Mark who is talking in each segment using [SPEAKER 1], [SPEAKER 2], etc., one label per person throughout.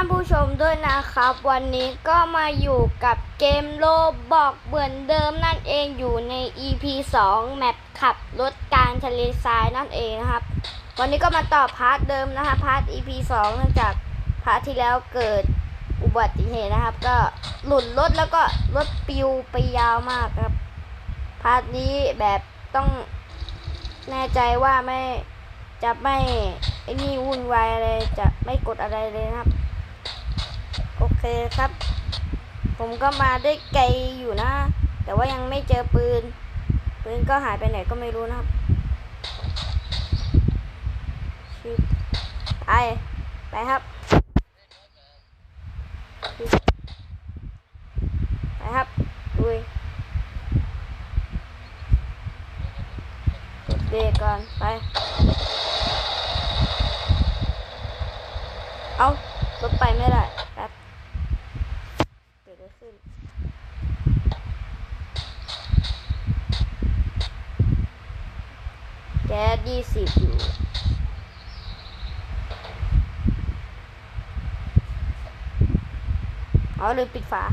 [SPEAKER 1] านผู้ชมด้วยนะครับ วันนี้ก็มาอยู่กับเกมโลบอกเหมือนเดิมนั่นเองอยู่ใน EP 2 แมปขับรถกลางทะเลทรายนั่นเองนะครับ วันนี้ก็มาต่อพาร์ทเดิมนะคะพาร์ท EP 2เนื่องจากพาร์ทที่แล้วเกิดอุบัติเหตุนะครับ ก็หลุดรถแล้วก็รถปิวไปยาวมากครับ พาร์ทนี้แบบต้องแน่ใจว่าไม่จะไม่ไอ้นี่วุ่นวายอะไรจะไม่กดอะไรเลยนะครับ โอเคครับ ผมก็มาได้ไกลอยู่นะ แต่ว่ายังไม่เจอปืน ปืนก็หายไปไหนก็ไม่รู้นะครับไปไปครับชิบไปครับดุยกดเบรกก่อน ไป เอารถไปไม่ได้แป๊บเกิดอะไรขึ้น แก๊ส ยี่สิบอยู่อ๋อลืมปิดฝา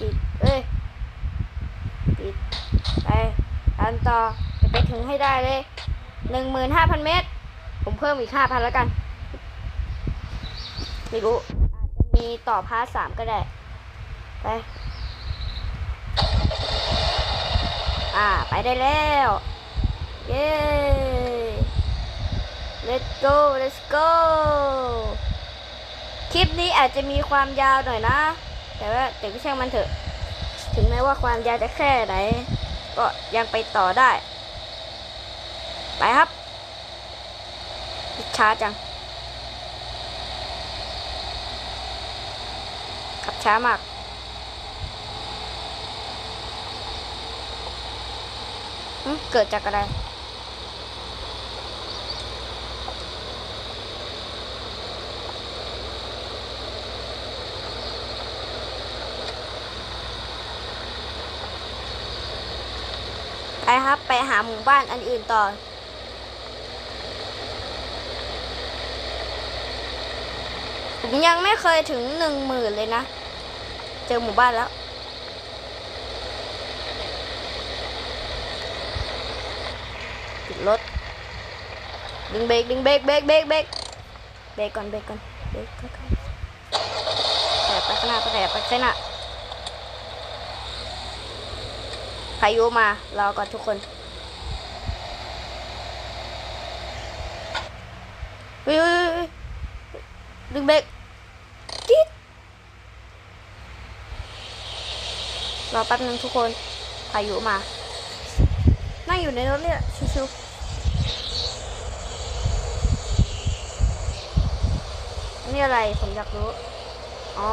[SPEAKER 1] ปิด เอ้ย ปิด ไปอันต่อจะไปถึงให้ได้เลยหนึ่งหมื่นห้าพันเมตร ผมเพิ่มอีกห้าพันแล้วกัน ไม่รู้ อาจจะมีต่อพาร์ทสามก็ได้ ไป อ่า ไปได้แล้ว เย้ let's go let's go คลิปนี้อาจจะมีความยาวหน่อยนะ แต่ว่าแต่ก็ช่างมันเถอะ ถึงแม้ว่าความยาวจะแค่ไหน ก็ยังไปต่อได้ ไปครับ ช้าจัง ขับช้ามากเกิดจากอะไร ไปครับ ไปหาหมู่บ้านอันอื่นต่อ ผมยังไม่เคยถึงหนึ่งหมื่นเลยนะ เจอหมู่บ้านแล้วปิดรถ ดึงเบรกดึงเบรกเบรกเบรกเบรกเบรกก่อนเบรกก่อนเบรกก่อนแต่ไปข้างหน้าไปแต่ไปข้างหน้าพายุมารอก่อนทุกคนเฮ้ยเฮ้ยเฮ้ยดึงเบรกจิ๊ดรอแป๊บนึงทุกคนพายุมา นั่งอยู่ในรถเนี่ยชิวๆนี่อะไรผมอยากรู้ อ๋อ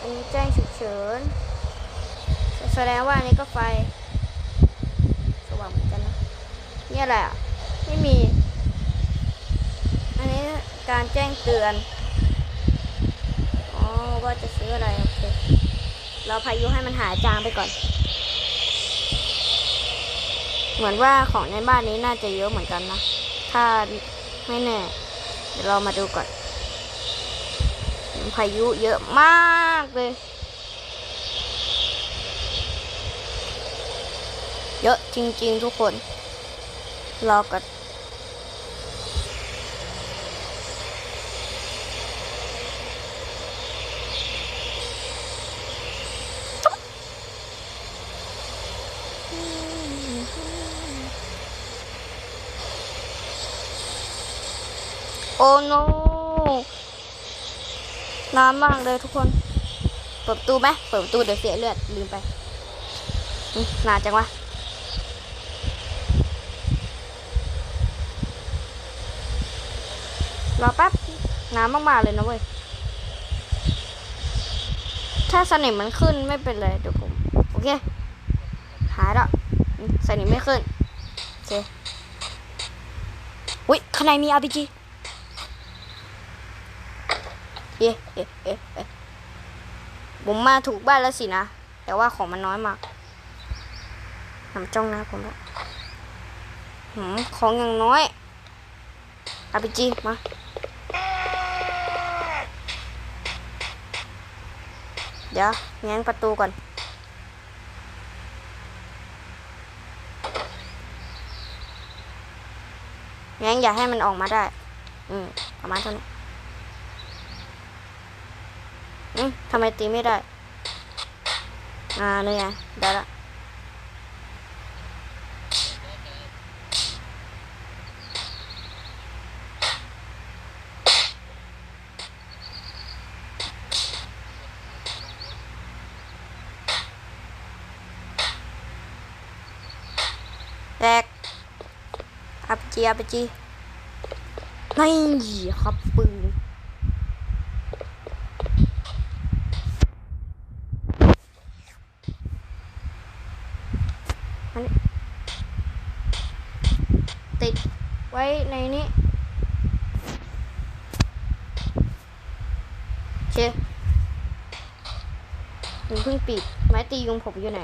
[SPEAKER 1] อันนี้แจ้งฉุกเฉิน แสดงว่าอันนี้ก็ไฟ สว่างเหมือนกันนะนี่อะไรอะไม่มี อันนี้การแจ้งเตือน อ๋อ ว่าจะซื้ออะไร โอเค เราพายุให้มันหายจางไปก่อน เหมือนว่าของในบ้านนี้น่าจะเยอะเหมือนกันนะ ถ้าไม่แน่ เดี๋ยวเรามาดูก่อน พายุเยอะมากเลย เยอะจริง ๆ ทุกคน รอก่อนโอ้โนนานมากเลยทุกคน เปิดประตูไหมเปิดประตูเดี๋ยวเสียเลือดลืมไปอืมนานจังวะ รอแป๊บน้ำมากๆเลยนะเว้ย ถ้าสนิมมันขึ้นไม่เป็นไรเดี๋ยวผม โอเค หายแล้วสนิมไม่ขึ้น โอเคอุ้ยข้างในมี RPG เอ๊ะเอ๊ะเอ๊ะเอ๊ะผมมาถูกบ้านแล้วสินะ แต่ว่าของมันน้อยมากทำจ้องน้าผมล้วหืมของอย่างน้อย RPG มา เดี๋ยวแง้งประตูก่อน แง้งอย่าให้มันออกมาได้ อืมประมาณเท่านี้อืมทำไมตีไม่ได้ อ่าเนี่ยได้ละ แรกอัปจีอัปจีนี่ครับปืนอันติดไว้ในนี้เชฟมันเพิ่งปิด ไม้ตียุงผมอยู่ไหน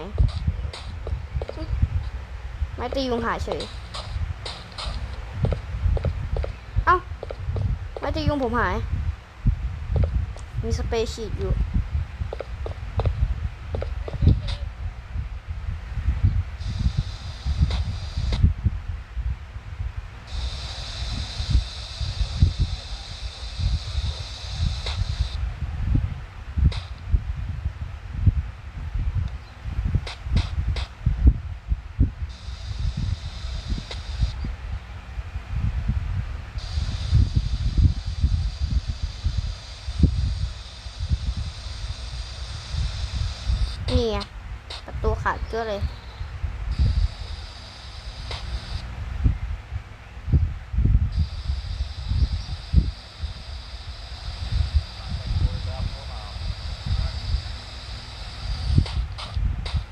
[SPEAKER 1] ไม่ตียุงหายเฉย เอ้า ไม่ตียุงผมหาย มีสเปรย์ฉีดอยู่ นี่ไงประตู ขาดเกลือเลย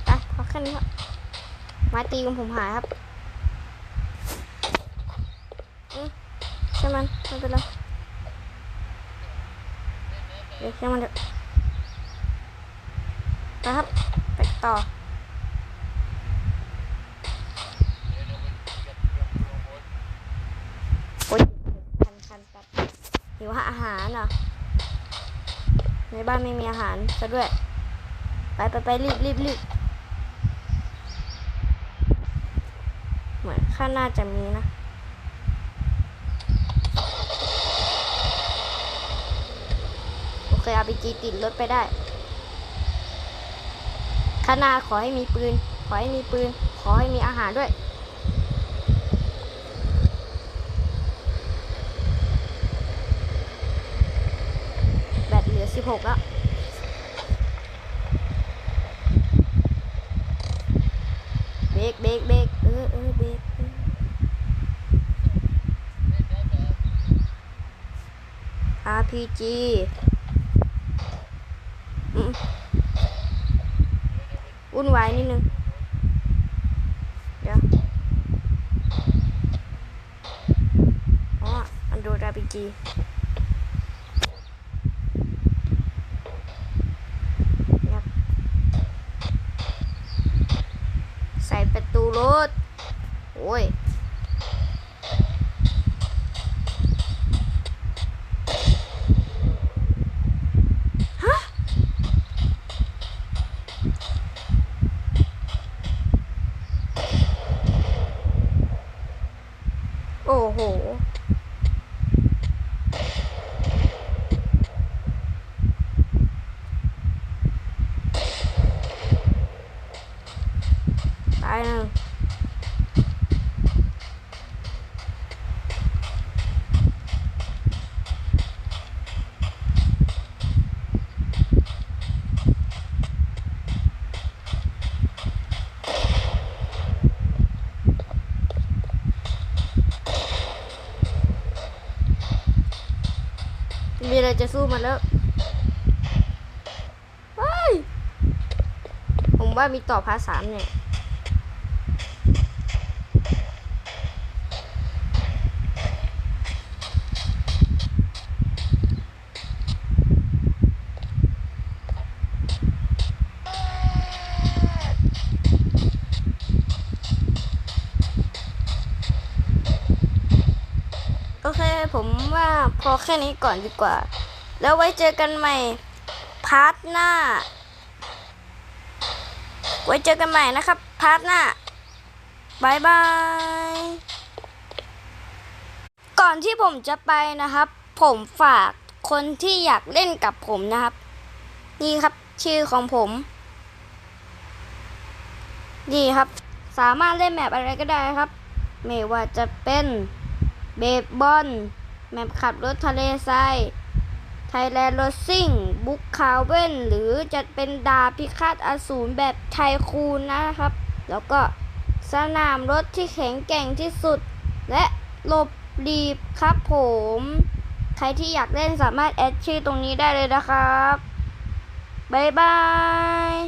[SPEAKER 1] ไปพอแค่นี้ครับไม้ตีของผมหายครับอืมใช่มันไม่เป็นไรเดี๋ยวใช่มันเถอะนะครับไปต่อยคันคันตัด หิวอาหารเหรอในบ้านไม่มีอาหารซะด้วย ไปไปไปรีบรีบรีบเหมือนข้างหน้าจะมีนะโอเคเอาไปจีติดรถไปได้ข้างหน้าขอให้มีปืน ขอให้มีปืน ขอให้มีอาหารด้วย แบหลือ16แล้วเบรกเบรกเบรกเออเออเบรกออ RPG อืมวุ่นวายนิดนึง เดี๋ยว อ๋อ อันดู RPG ครับใส่ป ระตูรถ โอ้ย มีอะไรจะสู้มันแล้วเฮ้ยผมว่ามีต่อพาร์ทสามเนี่ย เคผมว่าพอแค่นี้ก่อนดีกว่า แล้วไว้เจอกันใหม่พาร์ทหน้า ไว้เจอกันใหม่นะครับพาร์ทหน้าบายบาย ก่อนที่ผมจะไปนะครับ ผมฝากคนที่อยากเล่นกับผมนะครับ นี่ครับชื่อของผมนี่ครับ สามารถเล่นแมปอะไรก็ได้ครับ ไม่ว่าจะเป็น เบสบอลแมปขับรถทะเลทรายไทยแลนด์รถซิ่ง บุ๊กคาเว่น หรือจะเป็นดาพิฆาตอสูรแบบไทยคูนนะครับ แล้วก็สนามรถที่แข็งแกร่งที่สุด และหลบรีบครับผม ใครที่อยากเล่นสามารถแอดชื่อตรงนี้ได้เลยนะครับ บ๊ายบาย